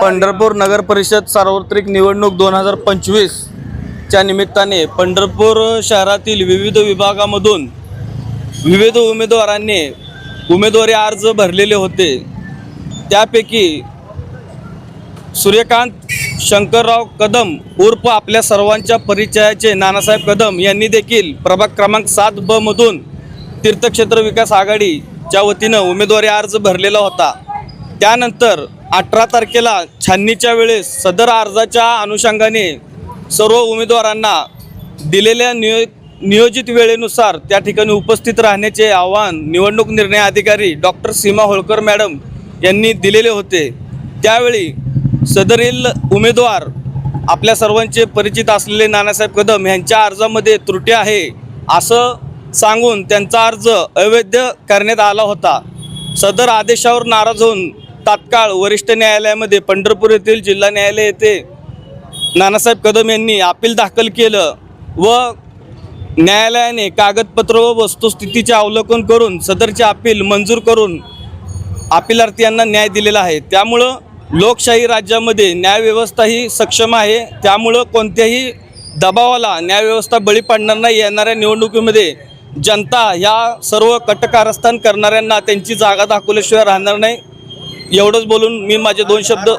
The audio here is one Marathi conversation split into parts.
पंढरपूर नगर परिषद सार्वत्रिक निवडणूक दोन हजार पंचवीसच्या निमित्ताने पंढरपूर शहरातील विविध विभागामधून विविध उमेदवारांनी उमेदवारी अर्ज भरलेले होते. त्यापैकी सूर्यकांत शंकरराव कदम उर्फ आपल्या सर्वांच्या परिचयाचे नानासाहेब कदम यांनी देखील प्रभाग क्रमांक सात ब मधून तीर्थक्षेत्र विकास आघाडीच्या वतीनं उमेदवारी अर्ज भरलेला होता. त्यानंतर अठरा तारखेला छाननीच्या वेळेस सदर अर्जाच्या अनुषंगाने सर्व उमेदवारांना दिलेल्या नियो नियोजित वेळेनुसार त्या ठिकाणी उपस्थित राहण्याचे आवाहन निवडणूक निर्णय अधिकारी डॉक्टर सीमा होळकर मॅडम यांनी दिलेले होते. त्यावेळी सदरील उमेदवार आपल्या सर्वांचे परिचित असलेले नानासाहेब कदम यांच्या अर्जामध्ये त्रुटी आहे असं सांगून त्यांचा अर्ज अवैध करण्यात आला होता. सदर आदेशावर नाराज होऊन तात्काळ वरिष्ठ न्यायालयामध्ये पंढरपूर येथील जिल्हा न्यायालय येथे नानासाहेब कदम यांनी अपील दाखल केलं व न्यायालयाने कागदपत्र व वस्तुस्थितीचे अवलोकन करून सदरचे अपील मंजूर करून अपिलार्थी यांना न्याय दिलेला आहे. त्यामुळं लोकशाही राज्यामध्ये न्यायव्यवस्था ही सक्षम आहे. त्यामुळं कोणत्याही दबावाला न्यायव्यवस्था बळी पडणार नाही. येणाऱ्या निवडणुकीमध्ये जनता ह्या सर्व कटकारस्थान करणाऱ्यांना त्यांची जागा दाखवल्याशिवाय राहणार नाही. एवढंच बोलून मी माझे दोन शब्द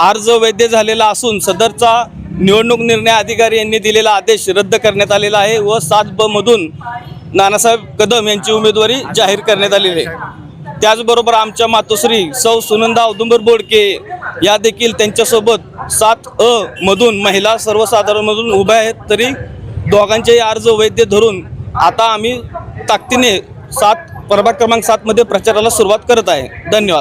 अर्ज वैध झालेला असून सदरचा निवडणूक निर्णय अधिकारी यांनी दिलेला आदेश रद्द करण्यात आलेला आहे व सात ब मधून नानासाहेब कदम यांची उमेदवारी जाहीर करण्यात आलेली आहे. त्याचबरोबर आमच्या मातोश्री सौ सुनंदा औदुंबर बोडके या देखील त्यांच्यासोबत सात अ मधून महिला सर्वसाधारणमधून उभ्या आहेत तरी दोघांचेही अर्ज वैध धरून आता आम्ही ताकदीने सात प्रभाग क्रमांक सातमध्ये प्रचाराला सुरुवात करत आहे. धन्यवाद.